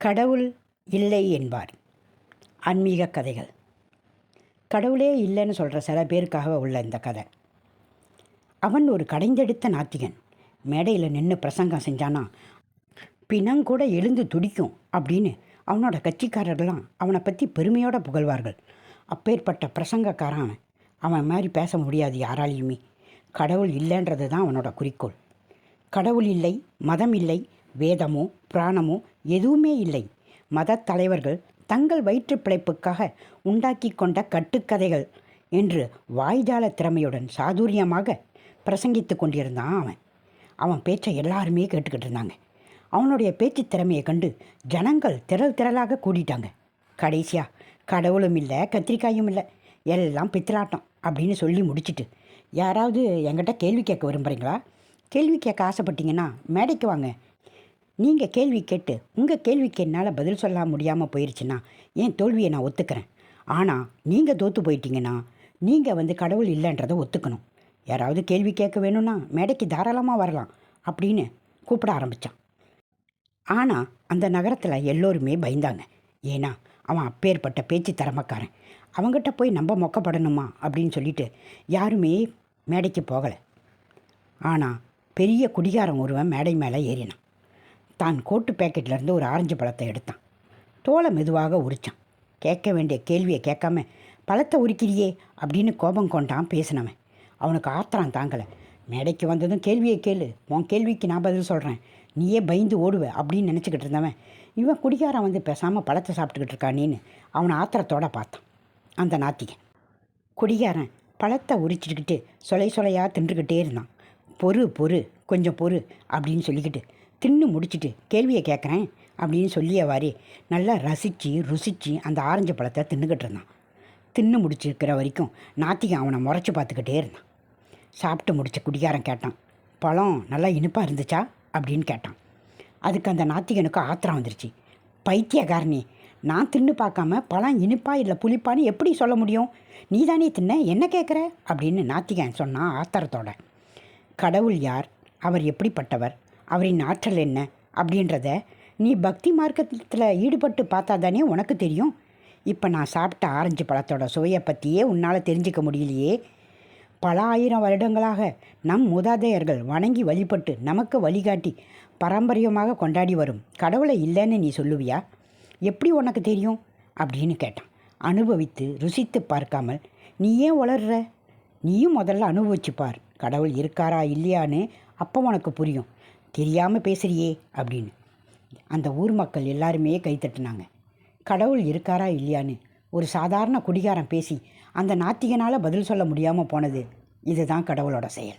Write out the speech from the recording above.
கடவுள் இல்லை என்பார். ஆன்மீக கதைகள். கடவுளே இல்லைன்னு சொல்கிற சில பேருக்காக உள்ள இந்த கதை. அவன் ஒரு கடைந்தெடுத்த நாத்திகன். மேடையில் நின்று பிரசங்கம் செஞ்சானா பிணங்கூட எழுந்து துடிக்கும் அப்படின்னு அவனோட கட்சிக்காரர்கள்லாம் அவனை பற்றி பெருமையோடு புகழ்வார்கள். அப்பேற்பட்ட பிரசங்கக்காரன் அவன். அவன் மாதிரி பேச முடியாது யாராலையுமே. கடவுள் இல்லைன்றது தான் அவனோட குறிக்கோள். கடவுள் இல்லை மதம் இல்லை வேதமோ பிராணமோ எதுவுமே இல்லை. மதத் தலைவர்கள் தங்கள் வயிற்று பிழைப்புக்காக உண்டாக்கி கொண்ட கட்டுக்கதைகள் என்று வாய்ஜால திறமையுடன் சாதுரியமாக பிரசங்கித்து கொண்டிருந்தான் அவன். அவன் பேச்சை எல்லாருமே கேட்டுக்கிட்டு இருந்தாங்க. அவனுடைய பேச்சு திறமையை கண்டு ஜனங்கள் திரள் திரளாக கூடிட்டாங்க. கடைசியாக கடவுளும் இல்லை கத்திரிக்காயும் இல்லை எல்லாம் பித்தலாட்டம் அப்படின்னு சொல்லி முடிச்சிட்டு யாராவது என்கிட்ட கேள்வி கேட்க விரும்புகிறீங்களா கேள்வி கேட்க ஆசைப்பட்டீங்கன்னா மேடைக்கு வாங்க. நீங்கள் கேள்வி கேட்டு உங்கள் கேள்விக்கு என்னால் பதில் சொல்ல முடியாமல் போயிடுச்சுன்னா என் தோல்வியை நான் ஒத்துக்கிறேன். ஆனால் நீங்கள் தோற்று போயிட்டீங்கன்னா நீங்கள் வந்து கடவுள் இல்லைன்றதை ஒத்துக்கணும். யாராவது கேள்வி கேட்க வேணும்னா மேடைக்கு தாராளமாக வரலாம் அப்படின்னு கூப்பிட ஆரம்பித்தான் ஆனால் அந்த நகரத்தில் எல்லோருமே பயந்தாங்க. ஏன்னா அவன் அப்பேற்பட்ட பேச்சு திறமக்காரன். அவங்ககிட்ட போய் நம்ம மொக்கப்படணுமா அப்படின்னு சொல்லிட்டு யாருமே மேடைக்கு போகலை. ஆனால் பெரிய குடிகாரன் ஒருவன் மேடை மேலே ஏறினான். தான் கோட்டு பேக்கெட்லேருந்து ஒரு ஆரஞ்சு பழத்தை எடுத்தான். தோலை மெதுவாக உரிச்சான். கேட்க வேண்டிய கேள்வியை கேட்காம பழத்தை உரிக்கிறியே? அப்படின்னு கோபம் கொண்டான் பேசினவன். அவனுக்கு ஆத்திரம் தாங்கலை. மேடைக்கு வந்ததும் கேள்வியை கேளு. உன் கேள்விக்கு நான் பதில் சொல்கிறேன் நீயே பயந்து ஓடுவ அப்படின்னு நினச்சிக்கிட்டு இருந்தவன். இவன் குடிகாரன் வந்து பேசாமல் பழத்தை சாப்பிட்டுக்கிட்டு இருக்கானின்னு அவனை ஆத்திரத்தோடு பார்த்தான். அந்த நாத்திகன் குடிகாரன் பழத்தை உரிச்சிட்டுக்கிட்டு சொலை சொலையாக தின்றுக்கிட்டே இருந்தான். பொறு பொறு கொஞ்சம் பொறு அப்படின்னு சொல்லிக்கிட்டு தின்னு முடிச்சிட்டு கேள்வியை கேட்குறேன் அப்படின்னு சொல்லியவாறே நல்லா ரசித்து ருசித்து அந்த ஆரஞ்சு பழத்தை தின்னுக்கிட்டு இருந்தான். தின்னு முடிச்சிருக்கிற வரைக்கும் நாத்திகன் அவனை முறைச்சி பார்த்துக்கிட்டே இருந்தான். சாப்பிட்டு முடித்த குடிகாரன் கேட்டான். பழம் நல்லா இனிப்பாக இருந்துச்சா? அப்படின்னு கேட்டான். அதுக்கு அந்த நாத்திகனுக்கு ஆத்திரம் வந்துருச்சு. பைத்தியக்காரனே நான் தின்னு பார்க்காம பழம் இனிப்பா இல்லை புளிப்பான்னு எப்படி சொல்ல முடியும்? நீ தானே தின்ன என்ன கேட்குற அப்படின்னு நாத்திகன் சொன்னான் ஆத்திரத்தோட. கடவுள் யார்? அவர் எப்படிப்பட்டவர்? அவரின் ஆற்றல் என்ன? அப்படின்றத நீ பக்தி மார்க்கத்தில் ஈடுபட்டு பார்த்தா தானே உனக்கு தெரியும். இப்போ நான் சாப்பிட்ட ஆரஞ்சு பழத்தோட சுவையை பற்றியே உன்னால் தெரிஞ்சுக்க முடியலையே. பல ஆயிரம் வருடங்களாக நம் மூதாதையர்கள் வணங்கி வழிபட்டு நமக்கு வழிகாட்டி பாரம்பரியமாக கொண்டாடி வரும் கடவுளை இல்லைன்னு நீ சொல்லுவியா? எப்படி உனக்கு தெரியும்? அப்படின்னு கேட்டான். அனுபவித்து ருசித்து பார்க்காமல் நீ ஏன் வளர்ற நீயும் முதல்ல அனுபவிச்சு பார். கடவுள் இருக்காரா இல்லையான்னு அப்போ உனக்கு புரியும். தெரியாமல் பேசுகிறியே அப்படின்னு. அந்த ஊர் மக்கள் எல்லாருமே கைத்தட்டினாங்க கடவுள் இருக்காரா இல்லையான்னு ஒரு சாதாரண குடிகாரன் பேசி அந்த நாத்திகனால் பதில் சொல்ல முடியாமல் போனது இதுதான் கடவுளோட செயல்.